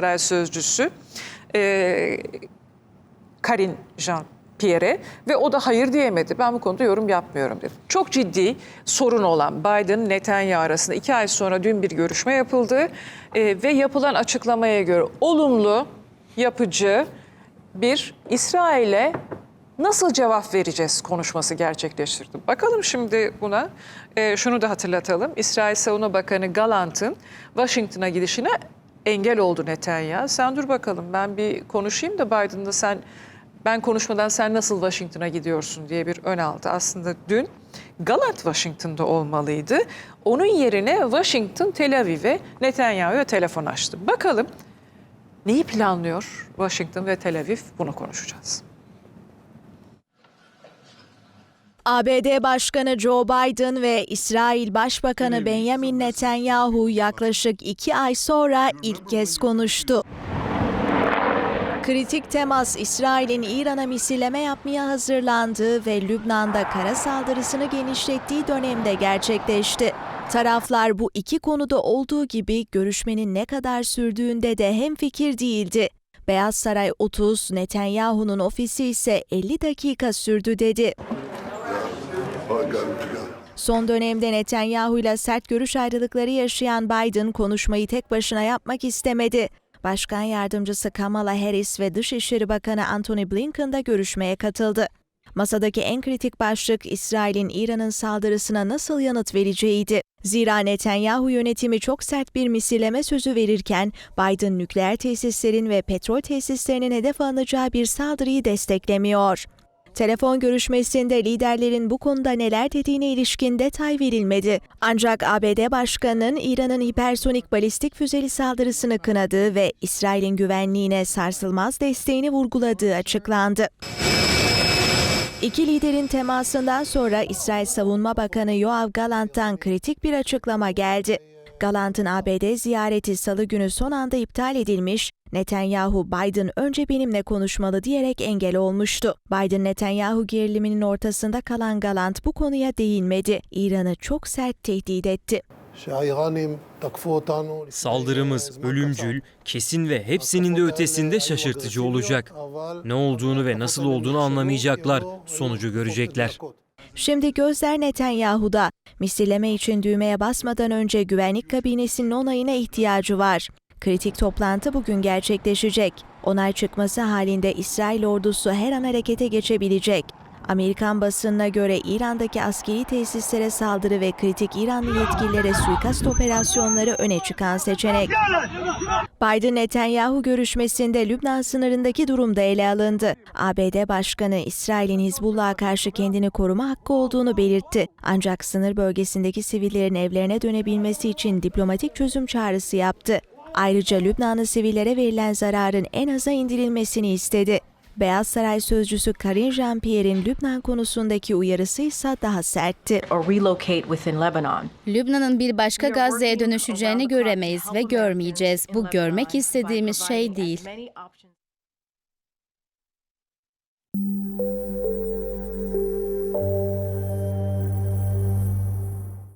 Saray Sözcüsü e, Karine Jean-Pierre ve o da hayır diyemedi. Ben bu konuda yorum yapmıyorum dedi. Çok ciddi sorun olan Biden Netanyahu arasında iki ay sonra dün bir görüşme yapıldı E, ve yapılan açıklamaya göre olumlu, yapıcı bir İsrail'e nasıl cevap vereceğiz konuşması gerçekleştirdi. Bakalım şimdi buna. E, şunu da hatırlatalım. İsrail Savunma Bakanı Galant'ın Washington'a gidişine engel oldu Netanyahu. Sen dur bakalım ben bir konuşayım da Biden'la sen ben konuşmadan sen nasıl Washington'a gidiyorsun diye bir ön aldı. Aslında dün Galant Washington'da olmalıydı. Onun yerine Washington Tel Aviv'e Netanyahu'ya telefon açtı. Bakalım neyi planlıyor Washington ve Tel Aviv bunu konuşacağız. ABD Başkanı Joe Biden ve İsrail Başbakanı Benjamin Netanyahu yaklaşık iki ay sonra ilk kez konuştu. Kritik temas İsrail'in İran'a misilleme yapmaya hazırlandığı ve Lübnan'da kara saldırısını genişlettiği dönemde gerçekleşti. Taraflar bu iki konuda olduğu gibi görüşmenin ne kadar sürdüğünde de hemfikir değildi. Beyaz Saray 30, Netanyahu'nun ofisi ise 50 dakika sürdü dedi. Son dönemde Netanyahu ile sert görüş ayrılıkları yaşayan Biden konuşmayı tek başına yapmak istemedi. Başkan yardımcısı Kamala Harris ve Dışişleri Bakanı Antony Blinken da görüşmeye katıldı. Masadaki en kritik başlık İsrail'in İran'ın saldırısına nasıl yanıt vereceğiydi. Zira Netanyahu yönetimi çok sert bir misilleme sözü verirken Biden nükleer tesislerin ve petrol tesislerinin hedef alınacağı bir saldırıyı desteklemiyor. Telefon görüşmesinde liderlerin bu konuda neler dediğine ilişkin detay verilmedi. Ancak ABD Başkanı'nın İran'ın hipersonik balistik füzeli saldırısını kınadığı ve İsrail'in güvenliğine sarsılmaz desteğini vurguladığı açıklandı. İki liderin temasından sonra İsrail Savunma Bakanı Yoav Galant'tan kritik bir açıklama geldi. Galant'ın ABD ziyareti salı günü son anda iptal edilmiş, Netanyahu Biden önce benimle konuşmalı diyerek engel olmuştu. Biden Netanyahu geriliminin ortasında kalan Galant bu konuya değinmedi. İran'ı çok sert tehdit etti. Saldırımız ölümcül, kesin ve hepsinin de ötesinde şaşırtıcı olacak. Ne olduğunu ve nasıl olduğunu anlamayacaklar, sonucu görecekler. Şimdi gözler Netanyahu'da. Misilleme için düğmeye basmadan önce güvenlik kabinesinin onayına ihtiyacı var. Kritik toplantı bugün gerçekleşecek. Onay çıkması halinde İsrail ordusu her an harekete geçebilecek. Amerikan basınına göre İran'daki askeri tesislere saldırı ve kritik İranlı yetkililere suikast operasyonları öne çıkan seçenek. Biden-Netanyahu görüşmesinde Lübnan sınırındaki durum da ele alındı. ABD Başkanı İsrail'in Hizbullah'a karşı kendini koruma hakkı olduğunu belirtti. Ancak sınır bölgesindeki sivillerin evlerine dönebilmesi için diplomatik çözüm çağrısı yaptı. Ayrıca Lübnanlı sivillere verilen zararın en aza indirilmesini istedi. Beyaz Saray sözcüsü Karine Jean-Pierre'in Lübnan konusundaki uyarısı ise daha sertti. or relocate within Lebanon. Lübnan'ın bir başka Gazze'ye dönüşeceğini göremeyiz ve görmeyeceğiz. Bu görmek istediğimiz şey değil.